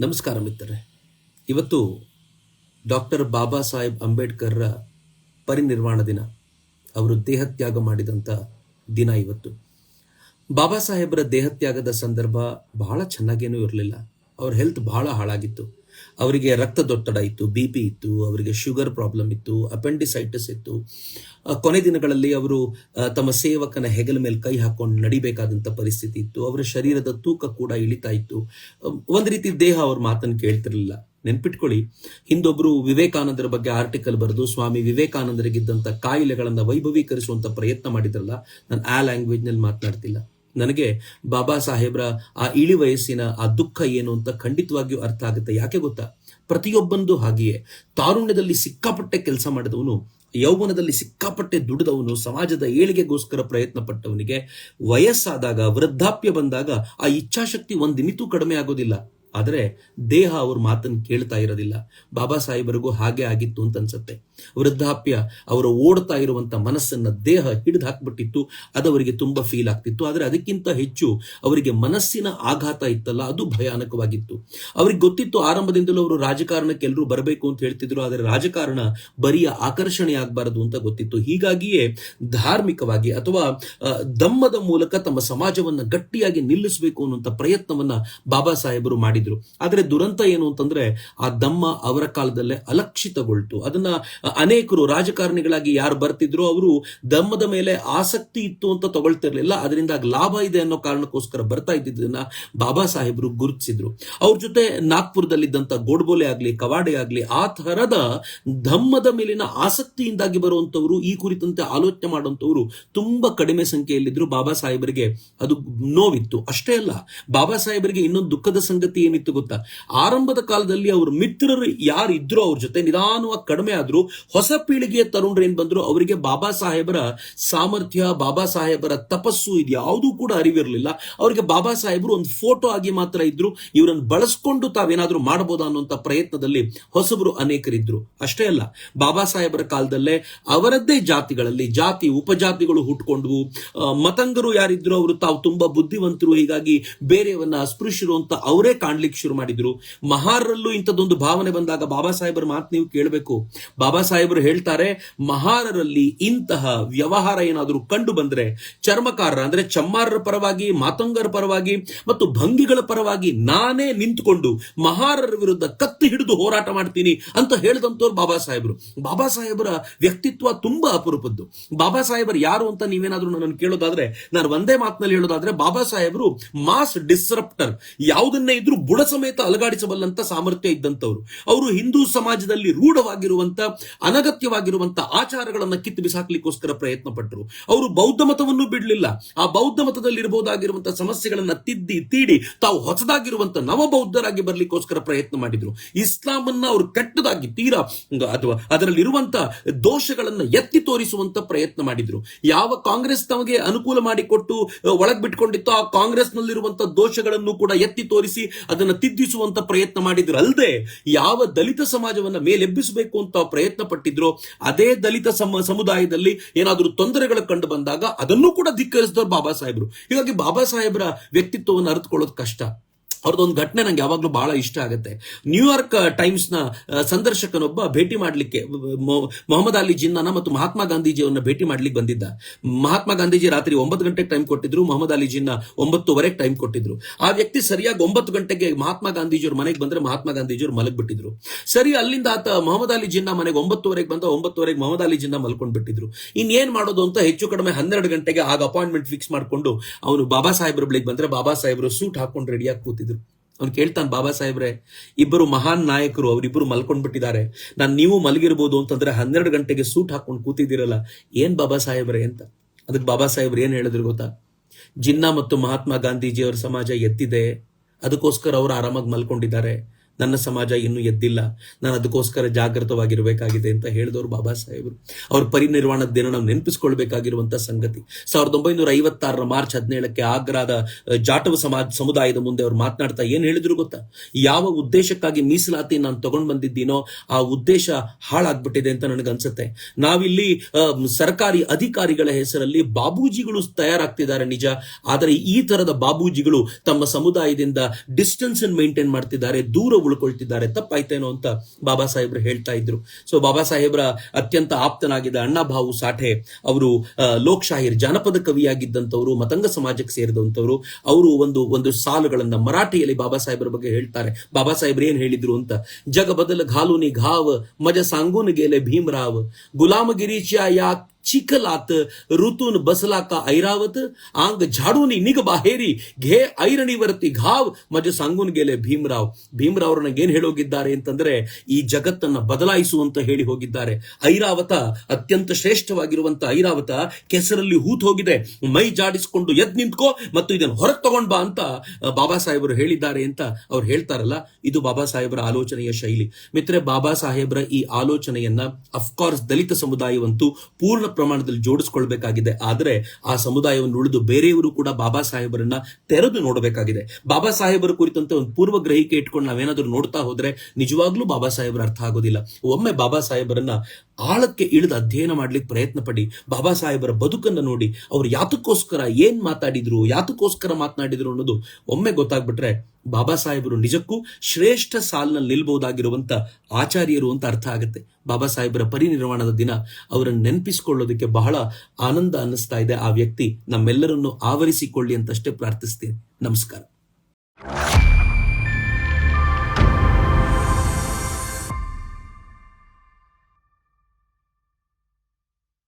ನಮಸ್ಕಾರ ಮಿತ್ರರೇ. ಇವತ್ತು ಡಾಕ್ಟರ್ ಬಾಬಾ ಸಾಹೇಬ್ ಅಂಬೇಡ್ಕರ್ರ ಪರಿನಿರ್ವಾಣ ದಿನ. ಅವರು ದೇಹತ್ಯಾಗ ಮಾಡಿದಂಥ ದಿನ ಇವತ್ತು. ಬಾಬಾ ಸಾಹೇಬರ ದೇಹತ್ಯಾಗದ ಸಂದರ್ಭ ಬಹಳ ಚೆನ್ನಾಗೇನೂ ಇರಲಿಲ್ಲ. ಅವ್ರ ಹೆಲ್ತ್ ಬಹಳ ಹಾಳಾಗಿತ್ತು. ಅವರಿಗೆ ರಕ್ತದೊತ್ತಡ ಇತ್ತು ಬಿ ಪಿ ಇತ್ತು, ಅವರಿಗೆ ಶುಗರ್ ಪ್ರಾಬ್ಲಮ್ ಇತ್ತು ಅಪೆಂಡಿಸೈಟಿಸ್ ಇತ್ತು. ಕೊನೆ ದಿನಗಳಲ್ಲಿ ಅವರು ತಮ್ಮ ಸೇವಕನ ಹೆಗಲ ಮೇಲೆ ಕೈ ಹಾಕೊಂಡು ನಡಿಬೇಕಾದಂತ ಪರಿಸ್ಥಿತಿ ಇತ್ತು. ಅವರ ಶರೀರದ ತೂಕ ಕೂಡ ಇಳಿತಾ ಇತ್ತು. ಒಂದ ಒಂದು ರೀತಿ ದೇಹ ಅವ್ರ ಮಾತನ್ನು ಕೇಳ್ತಿರ್ಲಿಲ್ಲ. ನೆನ್ಪಿಟ್ಕೊಳ್ಳಿ, ಹಿಂದೊಬ್ರು ವಿವೇಕಾನಂದರ ಬಗ್ಗೆ ಆರ್ಟಿಕಲ್ ಬರೆದು ಸ್ವಾಮಿ ವಿವೇಕಾನಂದರಿಗಿದ್ದಂಥ ಕಾಯಿಲೆಗಳನ್ನು ವೈಭವೀಕರಿಸುವಂತ ಪ್ರಯತ್ನ ಮಾಡಿದ್ರಲ್ಲ, ನಾನು ಆ ಲ್ಯಾಂಗ್ವೇಜ್ನಲ್ಲಿ ಮಾತನಾಡ್ತಿಲ್ಲ. ನನಗೆ ಬಾಬಾ ಸಾಹೇಬ್ರ ಆ ಇಳಿ ವಯಸ್ಸಿನ ಆ ದುಃಖ ಏನು ಅಂತ ಖಂಡಿತವಾಗಿಯೂ ಅರ್ಥ ಆಗುತ್ತೆ. ಯಾಕೆ ಗೊತ್ತಾ? ಪ್ರತಿಯೊಬ್ಬಂದು ಹಾಗೆಯೇ. ತಾರುಣ್ಯದಲ್ಲಿ ಸಿಕ್ಕಾಪಟ್ಟೆ ಕೆಲಸ ಮಾಡಿದವನು, ಯೌವನದಲ್ಲಿ ಸಿಕ್ಕಾಪಟ್ಟೆ ದುಡಿದವನು, ಸಮಾಜದ ಏಳಿಗೆಗೋಸ್ಕರ ಪ್ರಯತ್ನ ಪಟ್ಟವನಿಗೆ ವಯಸ್ಸಾದಾಗ, ವೃದ್ಧಾಪ್ಯ ಬಂದಾಗ ಆ ಇಚ್ಛಾಶಕ್ತಿ ಒಂದಿನಿತೂ ಕಡಿಮೆ ಆಗೋದಿಲ್ಲ. ಆದರೆ ದೇಹ ಅವ್ರ ಮಾತನ್ನು ಕೇಳ್ತಾ ಇರೋದಿಲ್ಲ. ಬಾಬಾ ಸಾಹೇಬರಿಗೂ ಹಾಗೆ ಆಗಿತ್ತು ಅಂತ ಅನ್ಸುತ್ತೆ. ವೃದ್ಧಾಪ್ಯ ಅವರು ಓಡ್ತಾ ಇರುವಂತ ಮನಸ್ಸನ್ನ ದೇಹ ಹಿಡಿದು ಹಾಕ್ಬಿಟ್ಟಿತ್ತು. ಅವರಿಗೆ ತುಂಬಾ ಫೀಲ್ ಆಗ್ತಿತ್ತು. ಆದರೆ ಅದಕ್ಕಿಂತ ಹೆಚ್ಚು ಅವರಿಗೆ ಮನಸ್ಸಿನ ಆಘಾತ ಇತ್ತಲ್ಲ, ಅದು ಭಯಾನಕವಾಗಿತ್ತು. ಅವ್ರಿಗೆ ಗೊತ್ತಿತ್ತು ಆರಂಭದಿಂದಲೂ ಅವರು ರಾಜಕಾರಣಕ್ಕೆ ಎಲ್ಲರೂ ಬರಬೇಕು ಅಂತ ಹೇಳ್ತಿದ್ರು. ಆದರೆ ರಾಜಕಾರಣ ಬರಿಯ ಆಕರ್ಷಣೆ ಆಗಬಾರದು ಅಂತ ಗೊತ್ತಿತ್ತು. ಹೀಗಾಗಿಯೇ ಧಾರ್ಮಿಕವಾಗಿ ಅಥವಾ ದಮ್ಮದ ಮೂಲಕ ತಮ್ಮ ಸಮಾಜವನ್ನ ಗಟ್ಟಿಯಾಗಿ ನಿಲ್ಲಿಸಬೇಕು ಅನ್ನುವಂಥ ಪ್ರಯತ್ನವನ್ನ ಬಾಬಾ ಸಾಹೇಬರು ಮಾಡಿದ್ರು. ಆದರೆ ದುರಂತ ಏನು ಅಂತಂದ್ರೆ ಆ ದಮ್ಮ ಅವರ ಕಾಲದಲ್ಲೇ ಅಲಕ್ಷಿತಗೊಳ್ತು. ಅದನ್ನ ಅನೇಕರು ರಾಜಕಾರಣಿಗಳಾಗಿ ಯಾರು ಬರ್ತಿದ್ರು ಅವರು ದಮ್ಮದ ಮೇಲೆ ಆಸಕ್ತಿ ಇತ್ತು ಅಂತ ತಗೊಳ್ತಿರ್ಲಿಲ್ಲ. ಅದರಿಂದ ಲಾಭ ಇದೆ ಅನ್ನೋ ಕಾರಣಕ್ಕೋಸ್ಕರ ಬರ್ತಾ ಇದ್ದಿದ್ದನ್ನ ಬಾಬಾ ಸಾಹೇಬರು ಗುರುತಿಸಿದ್ರು. ಅವ್ರ ಜೊತೆ ನಾಗ್ಪುರದಲ್ಲಿದ್ದಂತ ಗೋಡ್ಬೋಲೆ ಆಗ್ಲಿ, ಕವಾಡೆ ಆಗ್ಲಿ, ಆ ತರದ ಧಮ್ಮದ ಮೇಲಿನ ಆಸಕ್ತಿಯಿಂದಾಗಿ ಬರುವಂತವರು ಈ ಕುರಿತಂತೆ ಆಲೋಚನೆ ಮಾಡುವಂತವರು ತುಂಬಾ ಕಡಿಮೆ ಸಂಖ್ಯೆಯಲ್ಲಿದ್ರು. ಬಾಬಾ ಸಾಹೇಬರಿಗೆ ಅದು ನೋವಿತ್ತು. ಅಷ್ಟೇ ಅಲ್ಲ, ಬಾಬಾ ಸಾಹೇಬರಿಗೆ ಇನ್ನೊಂದು ದುಃಖದ ಸಂಗತಿ ಏನಿತ್ತು ಗೊತ್ತಾ? ಆರಂಭದ ಕಾಲದಲ್ಲಿ ಅವ್ರ ಮಿತ್ರರು ಯಾರು ಇದ್ರು ಅವ್ರ ಜೊತೆ ನಿಧಾನವಾಗಿ ಕಡಿಮೆ ಆದ್ರು ಹೊಸ ಪೀಳಿಗೆಯ ತರುಣರು ಏನ್ ಬಂದ್ರು? ಅವರಿಗೆ ಬಾಬಾ ಸಾಹೇಬರ ಸಾಮರ್ಥ್ಯ, ಬಾಬಾ ಸಾಹೇಬರ ತಪಸ್ಸು ಇದು ಯಾವುದೂ ಕೂಡ ಅರಿವಿರಲಿಲ್ಲ. ಅವರಿಗೆ ಬಾಬಾ ಸಾಹೇಬರು ಒಂದು ಫೋಟೋ ಆಗಿ ಮಾತ್ರ ಇದ್ರು. ಇವರನ್ನು ಬಳಸ್ಕೊಂಡು ತಾವೇನಾದ್ರೂ ಮಾಡಬಹುದಾ ಅನ್ನುವಂತ ಪ್ರಯತ್ನದಲ್ಲಿ ಹೊಸಬರು ಅನೇಕರಿದ್ರು. ಅಷ್ಟೇ ಅಲ್ಲ, ಬಾಬಾ ಸಾಹೇಬರ ಕಾಲದಲ್ಲೇ ಅವರದ್ದೇ ಜಾತಿಗಳಲ್ಲಿ ಜಾತಿ, ಉಪಜಾತಿಗಳು ಹುಟ್ಕೊಂಡ್ವು. ಮತಂಗರು ಯಾರಿದ್ರು ಅವರು ತಾವು ತುಂಬಾ ಬುದ್ಧಿವಂತರು. ಹೀಗಾಗಿ ಬೇರೆಯವನ್ನ ಅಸ್ಪೃಶ್ಯರು ಅಂತ ಅವರೇ ಕಾಣ್ಲಿಕ್ಕೆ ಶುರು ಮಾಡಿದ್ರು. ಮಹಾರರಲ್ಲೂ ಇಂಥದ್ದೊಂದು ಭಾವನೆ ಬಂದಾಗ ಬಾಬಾ ಸಾಹೇಬರ ಮಾತು ನೀವು ಕೇಳಬೇಕು. ಬಾಬಾ ಸಾಹೇಬರು ಹೇಳ್ತಾರೆ, ಮಹಾರರಲ್ಲಿ ಇಂತಹ ವ್ಯವಹಾರ ಏನಾದರೂ ಕಂಡು ಬಂದ್ರೆ, ಚರ್ಮಕಾರರ ಅಂದ್ರೆ ಚಮ್ಮಾರರ ಪರವಾಗಿ, ಮಾತಂಗರ ಪರವಾಗಿ ಮತ್ತು ಭಂಗಿಗಳ ಪರವಾಗಿ ನಾನೇ ನಿಂತುಕೊಂಡು ಮಹಾರರ ವಿರುದ್ಧ ಕತ್ತಿ ಹಿಡಿದು ಹೋರಾಟ ಮಾಡ್ತೀನಿ ಅಂತ ಹೇಳಿದಂತವ್ರು ಬಾಬಾ ಸಾಹೇಬರು. ಬಾಬಾ ಸಾಹೇಬರ ವ್ಯಕ್ತಿತ್ವ ತುಂಬಾ ಅಪರೂಪದ್ದು. ಬಾಬಾ ಸಾಹೇಬರು ಯಾರು ಅಂತ ನೀವೇನಾದ್ರೂ ನನ್ನನ್ನು ಕೇಳೋದಾದ್ರೆ, ನಾನು ಒಂದೇ ಮಾತಿನಲ್ಲಿ ಹೇಳೋದಾದ್ರೆ, ಬಾಬಾ ಸಾಹೇಬರು ಮಾಸ್ ಡಿಸ್ರಪ್ಟರ್. ಯಾವುದನ್ನೇ ಇದ್ರೂ ಬುಡ ಸಮೇತ ಅಲಗಾಡಿಸಬಲ್ಲಂತ ಸಾಮರ್ಥ್ಯ ಇದ್ದಂಥವ್ರು. ಅವರು ಹಿಂದೂ ಸಮಾಜದಲ್ಲಿ ರೂಢವಾಗಿರುವಂತ, ಅನಗತ್ಯವಾಗಿರುವಂತ ಆಚಾರಗಳನ್ನ ಕಿತ್ತು ಬಿಸಾಕ್ಲಿಕ್ಕೋಸ್ಕರ ಪ್ರಯತ್ನ ಪಟ್ಟರು ಅವರು ಬೌದ್ಧ ಮತವನ್ನು ಬಿಡಲಿಲ್ಲ. ಆ ಬೌದ್ಧ ಮತದಲ್ಲಿ ಇರಬಹುದಾಗಿರುವಂತಹ ಸಮಸ್ಯೆಗಳನ್ನ ತಿದ್ದಿ, ತೀಡಿ, ತಾವು ಹೊಸದಾಗಿರುವಂತ ನವಬೌದ್ಧರಾಗಿ ಬರ್ಲಿಕ್ಕೋಸ್ಕರ ಪ್ರಯತ್ನ ಮಾಡಿದ್ರು. ಇಸ್ಲಾಂ ಅನ್ನ ಅವರು ಕೆಟ್ಟದಾಗಿ ತೀರಾ ಅಥವಾ ಅದರಲ್ಲಿರುವಂತ ದೋಷಗಳನ್ನ ಎತ್ತಿ ತೋರಿಸುವಂತ ಪ್ರಯತ್ನ ಮಾಡಿದ್ರು. ಯಾವ ಕಾಂಗ್ರೆಸ್ ತಮಗೆ ಅನುಕೂಲ ಮಾಡಿಕೊಟ್ಟು ಒಳಗ್ ಬಿಟ್ಕೊಂಡಿತ್ತೋ ಆ ಕಾಂಗ್ರೆಸ್ ನಲ್ಲಿರುವಂತ ದೋಷಗಳನ್ನು ಕೂಡ ಎತ್ತಿ ತೋರಿಸಿ ಅದನ್ನ ತಿದ್ದಿಸುವಂತ ಪ್ರಯತ್ನ ಮಾಡಿದ್ರು ಅಲ್ಲದೆ ಯಾವ ದಲಿತ ಸಮಾಜವನ್ನ ಮೇಲೆಬ್ಬಿಸಬೇಕು ಅಂತ ಪ್ರಯತ್ನ ಪಟ್ಟಿದ್ರು ಅದೇ ದಲಿತ ಸಮ, ಸಮುದಾಯದಲ್ಲಿ ಏನಾದರೂ ತೊಂದರೆಗಳು ಕಂಡು ಬಂದಾಗ ಅದನ್ನು ಕೂಡ ಧಿಕ್ಕರಿಸಿದವರು ಬಾಬಾ ಸಾಹೇಬರು. ಹೀಗಾಗಿ ಬಾಬಾ ಸಾಹೇಬರ ವ್ಯಕ್ತಿತ್ವವನ್ನು ಅರಿತುಕೊಳ್ಳೋದು ಕಷ್ಟ. ಅವ್ರದ್ದೊಂದು ಘಟನೆ ನಂಗೆ ಯಾವಾಗಲೂ ಬಹಳ ಇಷ್ಟ ಆಗುತ್ತೆ. ನ್ಯೂಯಾರ್ಕ್ ಟೈಮ್ಸ್ನ ಆ, ಸಂದರ್ಶಕನೊಬ್ಬ ಭೇಟಿ ಮಾಡಲಿಕ್ಕೆ ಮೊಹಮ್ಮದ್ ಅಲಿ ಜಿನ್ನಾನ ಮತ್ತು ಮಹಾತ್ಮ ಗಾಂಧೀಜಿಯವರನ್ನ ಭೇಟಿ ಮಾಡ್ಲಿಕ್ಕೆ ಬಂದಿದ್ದ. ಮಹಾತ್ಮ ಗಾಂಧೀಜಿ ರಾತ್ರಿ ಒಂಬತ್ತು ಗಂಟೆಗೆ ಟೈಮ್ ಕೊಟ್ಟಿದ್ರು ಮೊಹಮ್ಮದ್ ಅಲಿ ಜಿನ್ನ ಒಂಬತ್ತುವರೆಗೆ ಟೈಮ್ ಕೊಟ್ಟಿದ್ರು. ಆ ವ್ಯಕ್ತಿ ಸರಿಯಾಗಿ ಒಂಬತ್ತು ಗಂಟೆಗೆ ಮಹಾತ್ಮ ಗಾಂಧೀಜಿಯವ್ರ ಮನೆಗೆ ಬಂದ್ರೆ ಮಹಾತ್ಮ ಗಾಂಧೀಜಿಯವ್ರು ಮಲಗಿಬಿಟ್ಟಿದ್ರು. ಸರಿ ಅಲ್ಲಿಂದ ಆತ ಮೊಹಮ್ಮದ್ ಅಲಿ ಜಿನ್ನ ಮನೆಗೆ ಒಂಬತ್ತುವರೆಗೆ ಬಂದ ಒಂಬತ್ತುವರೆಗೆ ಮೊಹಮ್ಮದ್ ಅಲಿ ಜಿನ್ನ ಮಲ್ಕೊಂಡ್ಬಿಟ್ಟಿದ್ರು. ಇನ್ನೇನ್ ಮಾಡೋದು ಅಂತ ಹೆಚ್ಚು ಕಡಿಮೆ ಹನ್ನೆರಡು ಗಂಟೆಗೆ ಆಗ ಅಪಾಯಿಂಟ್ಮೆಂಟ್ ಫಿಕ್ಸ್ ಮಾಡ್ಕೊಂಡು ಅವನು ಬಾಬಾ ಸಾಹೇಬ್ರ ಬಳಿಗೆ ಬಂದ್ರೆ ಬಾಬಾ ಸಾಹೇಬ್ರು ಸೂಟ್ ಹಾಕೊಂಡು ರೆಡಿಯಾಗಿ ಕೂತಿದ್ರು. ಅವ್ನು ಕೇಳ್ತಾನೆ ಬಾಬಾ ಸಾಹೇಬ್ರೆ, ಇಬ್ಬರು ಮಹಾನ್ ನಾಯಕರು ಅವರಿಬ್ಬರು ಮಲ್ಕೊಂಡ್ಬಿಟ್ಟಿದ್ದಾರೆ. ನಾನು ನೀವು ಮಲಗಿರ್ಬೋದು ಅಂತಂದ್ರೆ ಹನ್ನೆರಡು ಗಂಟೆಗೆ ಸೂಟ್ ಹಾಕೊಂಡು ಕೂತಿದ್ದೀರಲ್ಲ, ಏನ್ ಬಾಬಾ ಸಾಹೇಬ್ರೆ ಅಂತ? ಅದಕ್ಕೆ ಬಾಬಾ ಸಾಹೇಬ್ರು ಏನು ಹೇಳಿದ್ರು ಗೊತ್ತಾ? ಜಿನ್ನಾ ಮತ್ತು ಮಹಾತ್ಮ ಗಾಂಧೀಜಿ ಅವರ ಸಮಾಜ ಎತ್ತಿದೆ, ಅದಕ್ಕೋಸ್ಕರ ಅವರು ಆರಾಮಾಗಿ ಮಲ್ಕೊಂಡಿದ್ದಾರೆ. ನನ್ನ ಸಮಾಜ ಇನ್ನೂ ಎದ್ದಿಲ್ಲ. ನಾನು ಅದಕ್ಕೋಸ್ಕರ ಜಾಗೃತವಾಗಿರಬೇಕಾಗಿದೆ ಅಂತ ಹೇಳಿದವರು ಬಾಬಾ ಸಾಹೇಬರು. ಅವ್ರ ಪರಿನಿರ್ವಾಣದ ದಿನ ನಾವು ನೆನಪಿಸ್ಕೊಳ್ಬೇಕಾಗಿರುವಂತ ಸಂಗತಿ. ಸಾವಿರದ ಒಂಬೈನೂರ ಐವತ್ತಾರರ ಮಾರ್ಚ್ ಹದಿನೇಳಕ್ಕೆ ಆಗ್ರಾದ ಜಾಟವ ಸಮಾಜ ಸಮುದಾಯದ ಮುಂದೆ ಅವ್ರು ಮಾತನಾಡ್ತಾ ಏನ್ ಹೇಳಿದ್ರು ಗೊತ್ತಾ? ಯಾವ ಉದ್ದೇಶಕ್ಕಾಗಿ ಮೀಸಲಾತಿ ನಾನು ತಗೊಂಡ್ ಬಂದಿದ್ದೀನೋ ಆ ಉದ್ದೇಶ ಹಾಳಾಗ್ಬಿಟ್ಟಿದೆ ಅಂತ ನನಗನ್ಸುತ್ತೆ. ನಾವಿಲ್ಲಿ ಸರ್ಕಾರಿ ಅಧಿಕಾರಿಗಳ ಹೆಸರಲ್ಲಿ ಬಾಬೂಜಿಗಳು ತಯಾರಾಗ್ತಿದ್ದಾರೆ ನಿಜ. ಆದರೆ ಈ ತರದ ಬಾಬೂಜಿಗಳು ತಮ್ಮ ಸಮುದಾಯದಿಂದ ಡಿಸ್ಟೆನ್ಸ್ ಮೇಂಟೈನ್ ಮಾಡ್ತಿದ್ದಾರೆ. ದೂರ ಉಳ್ಕೊಳ್ತಿದ್ದಾರೆ. ತಪ್ಪಾಯ್ತೇನೋ ಅಂತ ಬಾಬಾ ಸಾಹೇಬ್ರು ಹೇಳ್ತಾ ಇದ್ರು. ಸೊ ಬಾಬಾ ಸಾಹೇಬ್ರ ಅತ್ಯಂತ ಆಪ್ತನಾಗಿದ್ದ ಅಣ್ಣಾಭಾವು ಸಾಠೆ ಅವರು ಲೋಕಶಾಹಿರ್ ಜಾನಪದ ಕವಿಯಾಗಿದ್ದಂಥವ್ರು, ಮತಂಗ ಸಮಾಜಕ್ಕೆ ಸೇರಿದಂಥವ್ರು, ಅವರು ಒಂದು ಒಂದು ಸಾಲುಗಳನ್ನ ಮರಾಠಿಯಲ್ಲಿ ಬಾಬಾ ಸಾಹೇಬ್ರ ಬಗ್ಗೆ ಹೇಳ್ತಾರೆ. ಬಾಬಾ ಸಾಹೇಬ್ರ ಏನ್ ಹೇಳಿದ್ರು ಅಂತ? ಜಗ ಬದಲ ಘಾಲುನಿ ಘಾವ್, ಮಜ ಸಾಂಗೂನ್ ಗೇಲೆ ಭೀಮರಾವ್ ಗುಲಾಮಗಿರೀಚಿಯ ಯಾಕ್ चिखलात ऋतून बसला का ऐरावत आंग झाडूनी निग बाहेरी घे ಐರಣಿವರ್ತಿ ಘಾವ್ ಮಜ ಸಾಂಗುನ್ ಗೆಲೆ ಭೀಮರಾವ್ ಭೀಮರಾವ್ ಏನ್ ಹೇಳೋಗಿದ್ದಾರೆ ಅಂತಂದ್ರೆ ಈ ಜಗತ್ತನ್ನ ಬದಲಾಯಿಸುವಂತ ಹೇಳಿ ಹೋಗಿದ್ದಾರೆ ಐರಾವತ ಅತ್ಯಂತ ಶ್ರೇಷ್ಠವಾಗಿರುವಂತ ಐರಾವತ ಕೆಸರಲ್ಲಿ ಹೂತ್ ಹೋಗಿದೆ ಮೈ ಜಾಡಿಸ್ಕೊಂಡು ಎದ್ ನಿಂತ್ಕೋ ಮತ್ತು ಇದನ್ನು ಹೊರಗೆ ತಗೊಂಡ್ ಬಾ ಅಂತ ಅಹ್, ಬಾಬಾ ಸಾಹೇಬರು ಹೇಳಿದ್ದಾರೆ ಅಂತ ಅವ್ರು ಹೇಳ್ತಾರಲ್ಲ ಇದು ಬಾಬಾ ಸಾಹೇಬರ ಆಲೋಚನೆಯ ಶೈಲಿ ಮಿತ್ರೆ ಬಾಬಾ ಸಾಹೇಬರ ಈ ಆಲೋಚನೆಯನ್ನ ಅಫ್ಕೋರ್ಸ್ ದಲಿತ ಸಮುದಾಯವಂತೂ ಪೂರ್ಣ ಪ್ರಮಾಣದಲ್ಲಿ ಜೋಡಿಸ್ಕೊಳ್ಬೇಕಾಗಿದೆ. ಆದರೆ ಆ ಸಮುದಾಯವನ್ನು ಉಳಿದು ಬೇರೆಯವರು ಕೂಡ ಬಾಬಾ ಸಾಹೇಬರನ್ನ ತೆರೆದು ನೋಡಬೇಕಾಗಿದೆ. ಬಾಬಾ ಸಾಹೇಬರ ಕುರಿತಂತೆ ಒಂದು ಪೂರ್ವ ಗ್ರಹಿಕೆ ಇಟ್ಕೊಂಡು ನಾವೇನಾದ್ರೂ ನೋಡ್ತಾ ಹೋದ್ರೆ ನಿಜವಾಗ್ಲೂ ಬಾಬಾ ಸಾಹೇಬರ ಅರ್ಥ ಆಗೋದಿಲ್ಲ. ಒಮ್ಮೆ ಬಾಬಾ ಸಾಹೇಬರನ್ನ ಆಳಕ್ಕೆ ಇಳಿದು ಅಧ್ಯಯನ ಮಾಡ್ಲಿಕ್ಕೆ ಪ್ರಯತ್ನ ಪಡಿ. ಬಾಬಾ ಸಾಹೇಬರ ಬದುಕನ್ನು ನೋಡಿ. ಅವ್ರು ಯಾತಕ್ಕೋಸ್ಕರ ಏನ್ ಮಾತಾಡಿದ್ರು, ಯಾತಕ್ಕೋಸ್ಕರ ಮಾತನಾಡಿದ್ರು ಅನ್ನೋದು ಒಮ್ಮೆ ಗೊತ್ತಾಗ್ಬಿಟ್ರೆ ಬಾಬಾ ಸಾಹೇಬರು ನಿಜಕ್ಕೂ ಶ್ರೇಷ್ಠ ಸಾಲಿನಲ್ಲಿ ನಿಲ್ಬಹುದಾಗಿರುವಂತ ಆಚಾರ್ಯರು ಅಂತ ಅರ್ಥ ಆಗುತ್ತೆ. ಬಾಬಾ ಸಾಹೇಬರ ಪರಿನಿರ್ವಾಣದ ದಿನ ಅವರನ್ನು ನೆನಪಿಸಿಕೊಳ್ಳೋದಕ್ಕೆ ಬಹಳ ಆನಂದ ಅನ್ನಿಸ್ತಾ ಇದೆ. ಆ ವ್ಯಕ್ತಿ ನಮ್ಮೆಲ್ಲರನ್ನು ಆವರಿಸಿಕೊಳ್ಳಿ ಅಂತಷ್ಟೇ ಪ್ರಾರ್ಥಿಸ್ತೇನೆ. ನಮಸ್ಕಾರ.